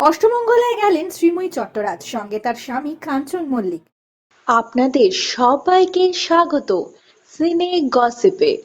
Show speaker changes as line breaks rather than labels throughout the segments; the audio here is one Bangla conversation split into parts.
অষ্টমঙ্গলায় গেলেন শ্রীময়ী চট্টরাজ সঙ্গে তার স্বামী কাঞ্চন মল্লিক।
আপনাদের সবাইকে স্বাগত। সিনে গসিপে।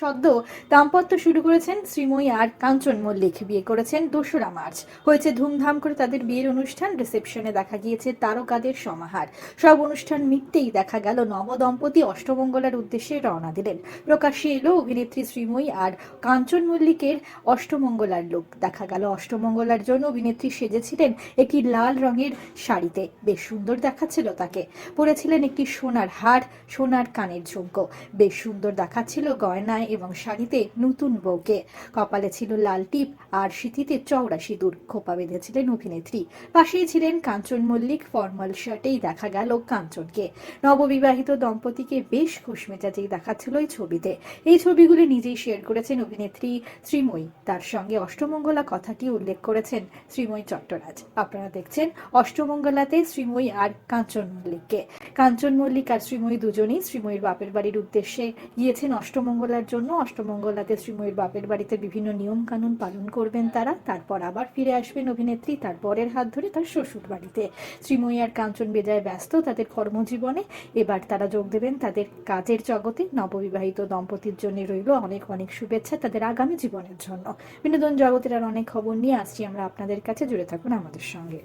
সদ্য দাম্পত্য শুরু করেছেন শ্রীময়ী আর কাঞ্চন মল্লিক। বিয়ে করেছেন দোসরা মার্চ। হয়েছে ধুমধাম করে তাদের বিয়ের অনুষ্ঠান। রিসেপশনে দেখা গিয়েছে তারকাদের সমাহার। সব অনুষ্ঠান মিটতেই দেখা গেল নবদম্পতি অষ্টমঙ্গলার উদ্দেশ্যে রওনা দিলেন। প্রকাশ্যে এলো অভিনেত্রী শ্রীময়ী আর কাঞ্চন মল্লিকের অষ্টমঙ্গলার লোক। দেখা গেল অষ্টমঙ্গলার জন্য অভিনেত্রী সেজেছিলেন একটি লাল রঙের শাড়িতে। বেশ সুন্দর দেখাচ্ছিল তাকে। পরেছিলেন একটি সোনার হার, সোনার কানের ঝুমকো। বেশ সুন্দর দেখাচ্ছিল গয়নায় এবং শাড়িতে নতুন বউকে। কপালে ছিল লাল টিপ আর সিথিতে চওড়া সিঁদুর। খোপা বেঁধেছিলেন অভিনেত্রী। পাশেই ছিলেন কাঞ্চন মল্লিক। ফর্মাল শার্টেই দেখা গেল কাঞ্চনকে। নববিবাহিত দম্পতিকে বেশ খুশমেজাজেই দেখাচ্ছিল এই ছবিতে। এই ছবিগুলি নিজেই শেয়ার করেছেন অভিনেত্রী শ্রীময়ী। তার সঙ্গে অষ্টমঙ্গলা কথাটি উল্লেখ করেছেন শ্রীময়ী চট্টরাজ। আপনারা দেখছেন অষ্টমঙ্গলাতে শ্রীময়ী আর কাঞ্চন মল্লিককে। কাঞ্চন মল্লিক আর শ্রীময়ী দুজনেই শ্রীময়ীর বাপের বাড়ির উদ্দেশ্যে গিয়েছেন অষ্টমঙ্গলার জন্য অষ্টমঙ্গলাতে শ্রীময়ীর বাপের বাড়িতে বিভিন্ন নিয়ম কানুন পালন করবেন তারা। তারপর আবার ফিরে আসবেন অভিনেত্রী তার বরের হাত ধরে তার শ্বশুর বাড়িতে। শ্রীময়ী আর কাঞ্চন বেজায় ব্যস্ত তাদের কর্মজীবনে। এবার তারা যোগ দেবেন তাদের কাজের জগতে। নববিবাহিত দম্পতির জন্য রইল অনেক অনেক শুভেচ্ছা তাদের আগামী জীবনের জন্য। বিনোদন জগতের আর অনেক খবর নিয়ে আসছি আমরা আপনাদের কাছে। জুড়ে থাকুন আমাদের সঙ্গে।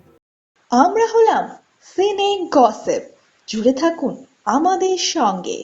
আমরা হলাম সিনে গসিপ। জুড়ে থাকুন আমাদের সঙ্গে।